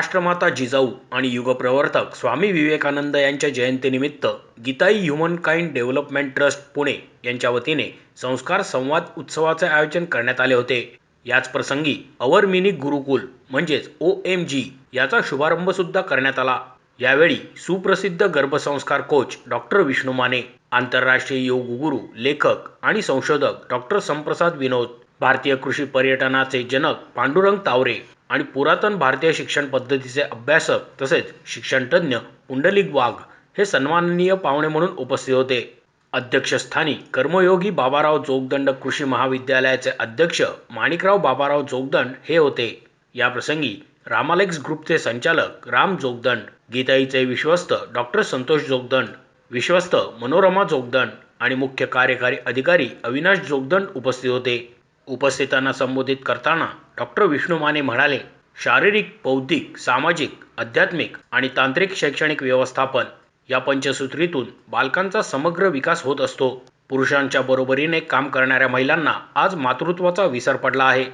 राष्ट्रमाता जिजाऊ आणि युगप्रवर्तक स्वामी विवेकानंद यांच्या जयंतीनिमित्त Geetai humankind development trust Pune यांच्या वतीने संस्कार संवाद उत्सवाचे आयोजन करण्यात आले होते. याच प्रसंगी अवर मिनी गुरुकुल म्हणजेच ओ एम जी याचा शुभारंभ सुद्धा करण्यात आला. यावेळी सुप्रसिद्ध गर्भसंस्कार कोच डॉक्टर विष्णू माने आंतरराष्ट्रीय योग गुरु लेखक आणि संशोधक डॉक्टर संप्रसाद विनोद भारतीय कृषी पर्यटनाचे जनक पांडुरंग तावरे आणि पुरातन भारतीय शिक्षण पद्धतीचे अभ्यासक तसेच शिक्षणतज्ञ पुंडलिक वाघ हे सन्माननीय पाहुणे म्हणून उपस्थित होते. अध्यक्षस्थानी कर्मयोगी बाबाराव जोगदंड कृषी महाविद्यालयाचे अध्यक्ष माणिकराव बाबाराव जोगदंड हे होते. याप्रसंगी रामालेक्स ग्रुपचे संचालक राम जोगदंड गीताईचे विश्वस्त डॉक्टर संतोष जोगदंड विश्वस्त मनोरमा जोगदंड आणि मुख्य कार्यकारी अधिकारी अविनाश जोगदंड उपस्थित होते. उपस्थितांना संबोधित करताना डॉक्टर विष्णू माने म्हणाले शारीरिक बौद्धिक सामाजिक आध्यात्मिक आणि तांत्रिक शैक्षणिक व्यवस्थापन या पंचसूत्रीतून बालकांचा समग्र विकास होत असतो. पुरुषांच्या बरोबरीने काम करणाऱ्या महिलांना आज मातृत्वाचा विसर पडला आहे.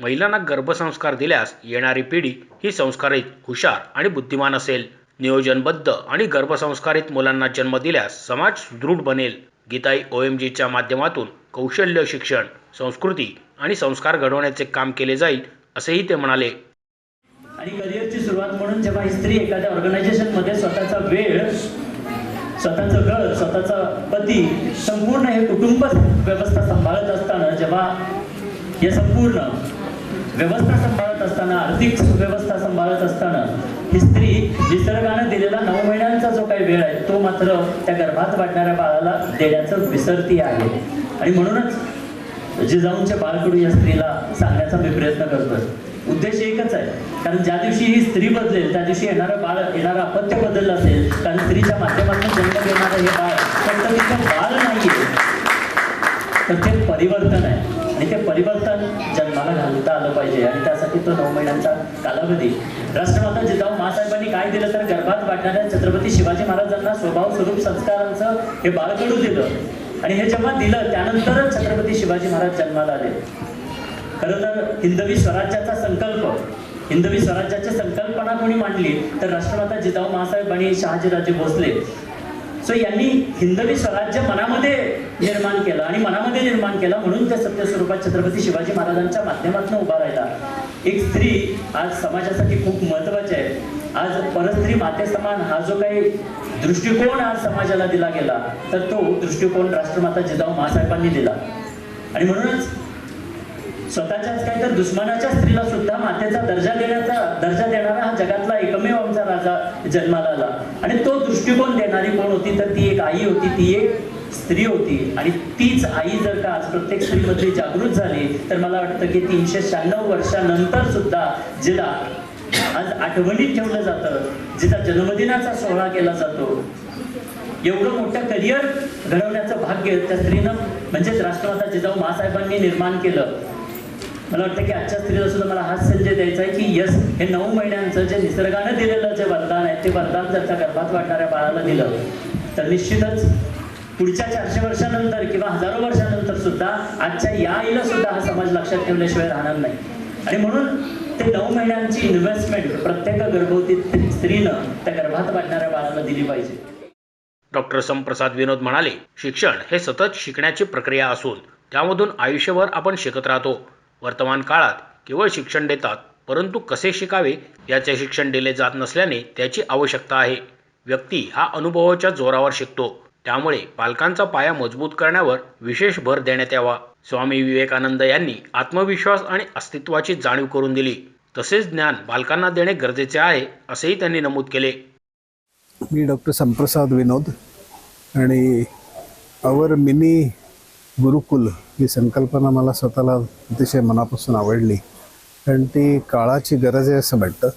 महिलांना गर्भसंस्कार दिल्यास येणारी पिढी ही संस्कारित हुशार आणि बुद्धिमान असेल. नियोजनबद्ध आणि गर्भसंस्कारित मुलांना जन्म दिल्यास समाज सुदृढ बनेल. गीताई ओ एम जीच्या माध्यमातून कौशल्य शिक्षण संस्कृती आणि संस्कार घडवण्याचे काम केले जाईल असेही ते म्हणाले. आणि करिअरची सुरुवात म्हणून जेव्हा ही स्त्री एखाद्या ऑर्गनायझेशनमध्ये स्वतःचा वेळ स्वतःचं घर स्वतःचा पती संपूर्ण हे कुटुंब व्यवस्था सांभाळत असताना जेव्हा हे संपूर्ण व्यवस्था सांभाळत असताना आर्थिक व्यवस्था सांभाळत असताना ही स्त्री निसर्गानं दिलेला नऊ महिन्यांचा जो काही वेळ आहे तो मात्र त्या गर्भात वाढणाऱ्या बाळाला देण्याचं विसरती आहे. आणि म्हणूनच जिजाऊंच्या बाळकडू या स्त्रीला सांगण्याचा मी प्रयत्न करतोय. उद्देश एकच आहे. कारण ज्या दिवशी ही स्त्री बदलेल त्या दिवशी येणारं बाळ येणारं अपत्य बदललं असेल कारण स्त्रीच्या माध्यमातून जन्म घेणारं हे बाळ फक्त तिथं बाळ नाहीये. तर ते परिवर्तन आहे. आणि ते परिवर्तन जन्माला घालता आलं पाहिजे. आणि त्यासाठी तो नऊ महिन्यांचा कालावधी. राष्ट्रमाता जिजाऊ मासाहेबांनी काय दिलं तर गर्भात वाटणाऱ्या छत्रपती शिवाजी महाराजांना स्वभाव स्वरूप संस्कारांचं हे बाळकडू दिलं. आणि हे जेव्हा दिलं त्यानंतरच छत्रपती शिवाजी महाराज जन्माला आले. खरं तर हिंदवी स्वराज्याचा संकल्प हिंदवी स्वराज्याची संकल्पना कोणी मांडली तर राष्ट्रमाता जिजाऊ महासाहेब आणि शहाजीराजे भोसले. सो यांनी हिंदवी स्वराज्य मनामध्ये निर्माण केलं आणि मनामध्ये निर्माण केलं म्हणून त्या सत्य स्वरूपात छत्रपती शिवाजी महाराजांच्या माध्यमातून उभा राहिला. एक स्त्री आज समाजासाठी खूप महत्वाची आहे. आज परस्त्री माते समान हा जो काही दृष्टिकोन आज समाजाला दिला गेला तर तो दृष्टिकोन राष्ट्रमाता जिजाऊ महासाहेबांनी दिला. आणि म्हणूनच स्वतःच्याच काय तर दुश्मनाच्या स्त्रीला सुद्धा मातेचा दर्जा देण्याचा दर्जा देणारा हा जगातला एकमेव आमचा राजा जन्माला आला. आणि तो दृष्टिकोन देणारी कोण होती तर ती एक आई होती ती एक स्त्री होती. आणि तीच आई जर का आज प्रत्येक स्त्रीमध्ये जागृत झाली तर मला वाटतं की तीनशे शहाण्णव वर्षानंतर सुद्धा जिला आठवणीत ठेवलं जातं जिचा जन्मदिनाचा सोहळा केला जातो. एवढं मोठं करिअर घडवण्याचं भाग्य त्या स्त्रीनं म्हणजेच राष्ट्रवादा जिजाऊ महासाहेबांनी निर्माण केलं. मला वाटतं की आजच्या स्त्रीला सुद्धा मला हाच संजय द्यायचा आहे की यस हे नऊ महिन्यांचं जे निसर्गानं दिलेलं जे वरदान आहे ते वरदान जर गर्भात वाढणाऱ्या बाळाला दिलं तर निश्चितच पुढच्या चारशे वर्षानंतर किंवा हजारो वर्षानंतर सुद्धा आजच्या या आईला सुद्धा हा समाज लक्षात ठेवल्याशिवाय राहणार नाही. आणि म्हणून ते नऊ महिन्यांची इन्व्हेस्टमेंट प्रत्येक गर्भवती स्त्रीनं त्या गर्भात वाढणाऱ्या बाळाला दिली पाहिजे. डॉक्टर संप्रसाद विनोद म्हणाले शिक्षण हे सतत शिकण्याची प्रक्रिया असून त्यामधून आयुष्यभर आपण शिकत राहतो. वर्तमान काळात केवळ शिक्षण देतात परंतु कसे शिकावे याचे शिक्षण दिले जात नसल्याने त्याची आवश्यकता आहे. व्यक्ती हा अनुभवाच्या जोरावर शिकतो. त्यामुळे पालकांचा पाया मजबूत करण्यावर विशेष भर देण्यात यावा. स्वामी विवेकानंद यांनी आत्मविश्वास आणि अस्तित्वाची जाणीव करून दिली. तसेच ज्ञान बालकांना देणे गरजेचे आहे असेही त्यांनी नमूद केले. मी डॉक्टर संप्रसाद विनोद आणि अवर मिनी गुरुकुल ही संकल्पना मला स्वतःला अतिशय मनापासून आवडली. कारण ती काळाची गरज आहे असं वाटतं.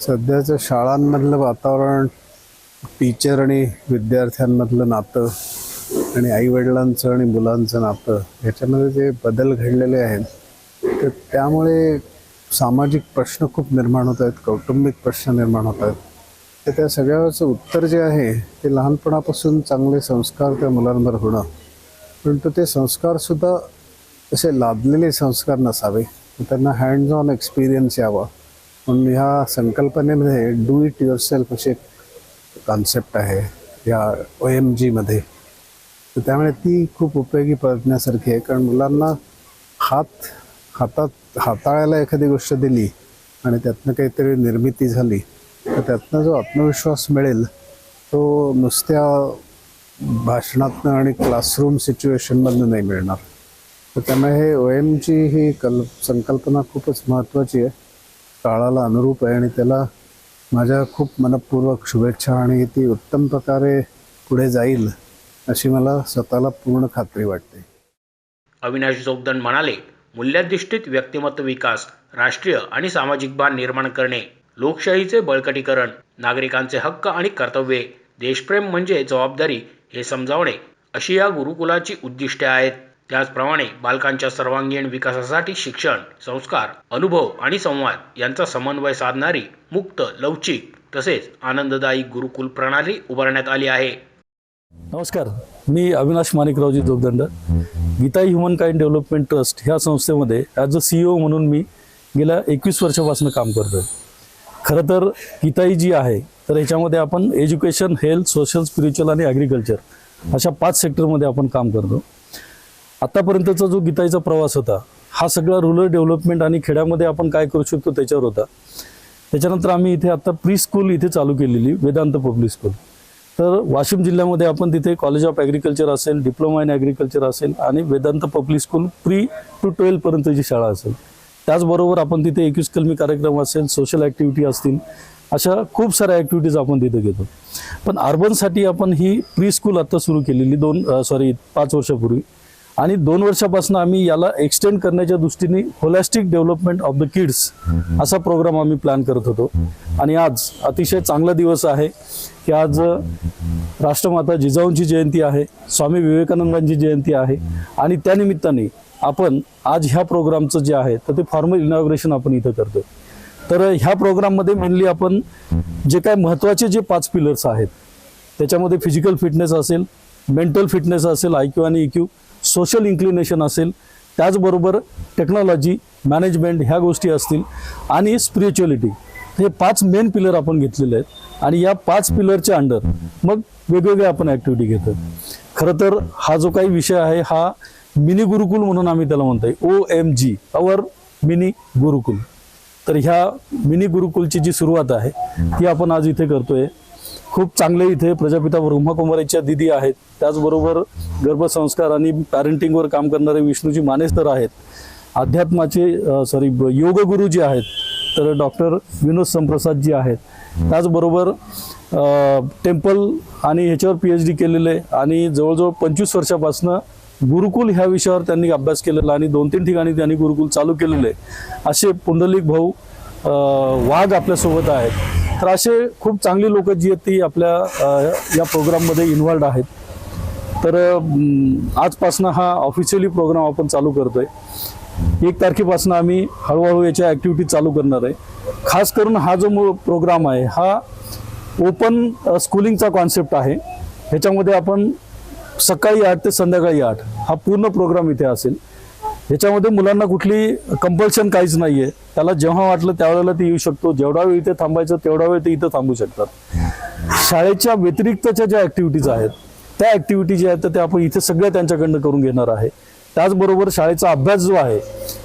सध्याचं शाळांमधलं वातावरण टीचर आणि विद्यार्थ्यांमधलं नातं आणि आईवडिलांचं आणि मुलांचं नातं ह्याच्यामध्ये जे बदल घडलेले आहेत तर त्यामुळे सामाजिक प्रश्न खूप निर्माण होत आहेत कौटुंबिक प्रश्न निर्माण होत आहेत. तर त्या सगळ्याचं उत्तर जे आहे ते लहानपणापासून चांगले संस्कार त्या मुलांवर होणं. परंतु ते संस्कारसुद्धा असे लादलेले संस्कार नसावे. त्यांना हँड्स ऑन एक्सपिरियन्स यावा. म्हणून ह्या संकल्पनेमध्ये डू इट युअर सेल्फ अशी एक कॉन्सेप्ट आहे या ओ एम जीमध्ये तर त्यामुळे ती खूप उपयोगी पडण्यासारखी आहे कारण मुलांना हात हातात हाताळायला एखादी गोष्ट दिली आणि त्यातनं काहीतरी निर्मिती झाली तर त्यातनं जो आत्मविश्वास मिळेल तो नुसत्या भाषणातनं आणि क्लासरूम सिच्युएशनमधनं नाही मिळणार. तर त्यामुळे हे ओ एम जी ही कल संकल्पना खूपच महत्त्वाची आहे. काळाला अनुरूप आहे आणि त्याला माझ्या खूप मनपूर्वक शुभेच्छा आणि ती उत्तम प्रकारे पुढे जाईल अशी मला स्वतःला पूर्ण खात्री वाटते. अविनाश जोगदंड म्हणाले मूल्याधिष्ठित व्यक्तिमत्व विकास राष्ट्रीय आणि सामाजिक भान निर्माण करणे लोकशाहीचे बळकटीकरण नागरिकांचे हक्क आणि कर्तव्ये देशप्रेम म्हणजे जबाबदारी हे समजावणे अशी या गुरुकुलाची उद्दिष्टे आहेत. त्याचप्रमाणे बालकांच्या सर्वांगीण विकासासाठी शिक्षण संस्कार अनुभव आणि संवाद यांचा समन्वय साधणारी मुक्त लवचिक तसेच आनंददायी गुरुकुल प्रणाली उभारण्यात आली आहे. नमस्कार मी Avinash Manikraoji Jogdand. Geeta humankind development trust ह्या संस्थेमध्ये ॲज अ सी ओ म्हणून मी गेल्या एकवीस वर्षापासून काम करतो खरं तर गीताई जी आहे तर ह्याच्यामध्ये आपण एज्युकेशन हेल्थ सोशल स्पिरिच्युअल आणि ॲग्रिकल्चर अशा पाच सेक्टरमध्ये आपण काम करतो. आत्तापर्यंतचा जो गीताईचा प्रवास होता हा सगळा रुरल डेव्हलपमेंट आणि खेड्यामध्ये आपण काय करू शकतो त्याच्यावर होता. त्याच्यानंतर आम्ही इथे आता प्री स्कूल इथे चालू केलेली वेदांत पब्लिक स्कूल. तर वाशिम जिल्ह्यामध्ये आपण तिथे कॉलेज ऑफ ॲग्रिकल्चर असेल डिप्लोमा इन ॲग्रिकल्चर असेल आणि Vedant public school pre to ट्वेल्थपर्यंतची शाळा असेल. त्याचबरोबर आपण तिथे एकवीस कलमी कार्यक्रम असेल सोशल ॲक्टिव्हिटी असतील अशा खूप साऱ्या ॲक्टिव्हिटीज आपण तिथे घेतो. पण अर्बनसाठी आपण ही प्री स्कूल आत्ता सुरू केलेली दोन सॉरी पाच वर्षापूर्वी. आणि दोन वर्षापासून आम्ही याला एक्सटेंड करण्याच्या दृष्टीने holistic development of the kids असा प्रोग्राम आम्ही प्लॅन करत होतो. आणि आज अतिशय चांगला दिवस आहे की आज राष्ट्रमाता जिजाऊंची जयंती आहे स्वामी विवेकानंदांची जयंती आहे आणि त्यानिमित्ताने आपण आज ह्या प्रोग्रामचं जे आहे तर ते फॉर्मल इनॉग्रेशन आपण इथं करतोय. तर ह्या प्रोग्राममध्ये मेनली आपण जे काय महत्त्वाचे जे पाच पिलर्स आहेत त्याच्यामध्ये फिजिकल फिटनेस असेल मेंटल फिटनेस असेल आय क्यू आणि क्यू सोशल इन्क्लिनेशन असेल त्याचबरोबर टेक्नॉलॉजी मॅनेजमेंट ह्या गोष्टी असतील आणि स्पिरिच्युअलिटी हे पाच मेन पिलर आपण घेतलेले आहेत आणि या पाच पिलरच्या अंडर मग वेगवेगळ्या आपण ॲक्टिव्हिटी घेतो खरं तर हा जो काही विषय आहे हा मिनी गुरुकुल म्हणून आम्ही त्याला म्हणतोय. O M G our mini गुरुकुल. तर ह्या मिनी गुरुकुलची जी सुरुवात आहे ती आपण आज इथे करतोय. खूप चांगले इथे प्रजापिता ब्रह्मकुमारीच्या दिदी आहेत. त्याचबरोबर गर्भसंस्कार आणि पॅरेंटिंगवर काम करणारे विष्णूजी मानेस्तर आहेत. अध्यात्माचे सॉरी योगगुरु जे आहेत. तर डॉक्टर विनोद संप्रसाद जी आहेत. त्याचबरोबर टेम्पल आणि ह्याच्यावर पी एच डी केलेले आणि जवळजवळ पंचवीस वर्षापासून गुरुकुल ह्या विषयावर त्यांनी अभ्यास केलेला आणि दोन तीन ठिकाणी त्यांनी गुरुकुल चालू केलेले. असे पुंडलिक भाऊ वाघ आपल्यासोबत आहेत. तर असे खूप चांगली लोक जी आहेत ती आपल्या या प्रोग्राममध्ये इन्व्हॉल्ड आहेत. तर आजपासून आजपासनं हा ऑफिशियली प्रोग्राम आपण चालू करतोय. एक तारखेपासून आम्ही हळूहळू याच्या ॲक्टिव्हिटी चालू करणार आहे. खास करून हा जो प्रोग्राम आहे हा ओपन स्कूलिंगचा कॉन्सेप्ट आहे. ह्याच्यामध्ये आपण सकाळी आठ ते संध्याकाळी आठ हा पूर्ण प्रोग्राम इथे असेल. ह्याच्यामध्ये मुलांना कुठली कंपल्शन काहीच नाहीये. त्याला जेव्हा वाटलं त्यावेळेला ते येऊ शकतो. जेवढा वेळ इथे थांबायचं तेवढा वेळ ते इथं थांबू शकतात. शाळेच्या व्यतिरिक्तच्या ज्या ऍक्टिव्हिटीज आहेत त्या ऍक्टिव्हिटी ज्या आहेत त्या आपण इथे सगळ्या त्यांच्याकडनं करून घेणार आहे. त्याचबरोबर शाळेचा अभ्यास जो आहे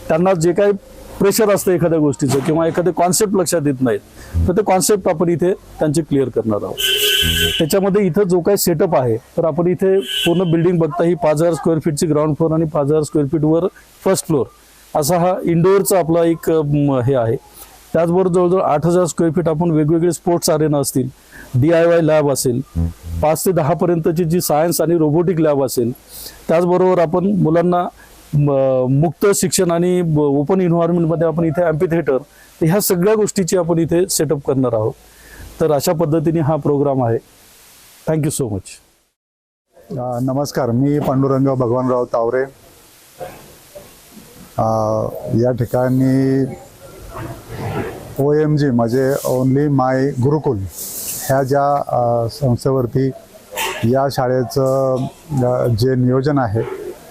त्यांना जे काही प्रेशर असतं एखाद्या गोष्टीचं किंवा एखादे कॉन्सेप्ट लक्षात येत नाहीत तर ते कॉन्सेप्ट आपण इथे त्यांचे क्लिअर करणार आहोत. त्याच्यामध्ये इथं जो काही सेटअप आहे तर आपण इथे पूर्ण बिल्डिंग बघता ही पाच हजार स्क्वेअर फीटची ग्राउंड फ्लोअर आणि पाच हजार स्क्वेअर फीटवर फर्स्ट फ्लोअर असा हा इंडोअरचा आपला एक हे आहे. त्याचबरोबर जवळजवळ आठ हजार स्क्वेअर फीट आपण वेगवेगळे स्पोर्ट्स अरेना असतील डी आय वाय लॅब असेल पाच ते दहा पर्यंतची जी सायन्स आणि रोबोटिक लॅब असेल त्याचबरोबर आपण मुलांना म, मुक्त शिक्षण आणि ओपन इन्व्हायरमेंटमध्ये आपण इथे ॲम्पी थिएटर तर ह्या सगळ्या गोष्टीची आपण इथे सेटअप करणार आहोत. तर अशा पद्धतीने हा प्रोग्राम आहे. थँक्यू सो मच नमस्कार. मी पांडुरंग भगवानराव तावरे. या ठिकाणी ओ एम जी म्हणजे ओनली माय गुरुकुल ह्या ज्या संस्थेवरती या शाळेचं जे नियोजन आहे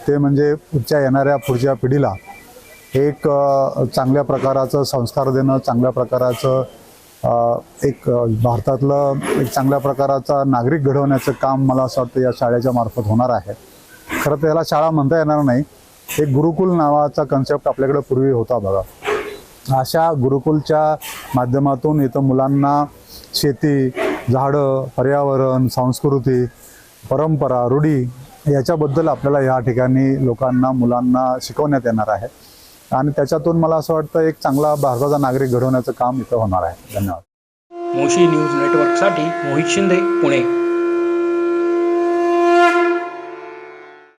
ते म्हणजे पुढच्या येणाऱ्या पुढच्या पिढीला एक चांगल्या प्रकाराचं संस्कार देणं चांगल्या प्रकाराचं एक भारतातलं एक चांगल्या प्रकाराचा नागरिक घडवण्याचं काम मला असं वाटतं या शाळेच्या मार्फत होणार आहे. खरं तर याला शाळा म्हणता येणार नाही एक गुरुकुल नावाचा कन्सेप्ट आपल्याकडे पूर्वी होता बघा. अशा गुरुकुलच्या माध्यमातून इथं मुलांना शेती झाडं पर्यावरण संस्कृती परंपरा रूढी याच्याबद्दल आपल्याला या ठिकाणी लोकांना मुलांना शिकवण्यात येणार आहे. आणि त्याच्यातून मला असं वाटतं एक चांगला भारताचा नागरिक घडवण्याचं काम इथं होणार आहे. धन्यवाद. मोशी न्यूज नेटवर्कसाठी मोहित शिंदे पुणे.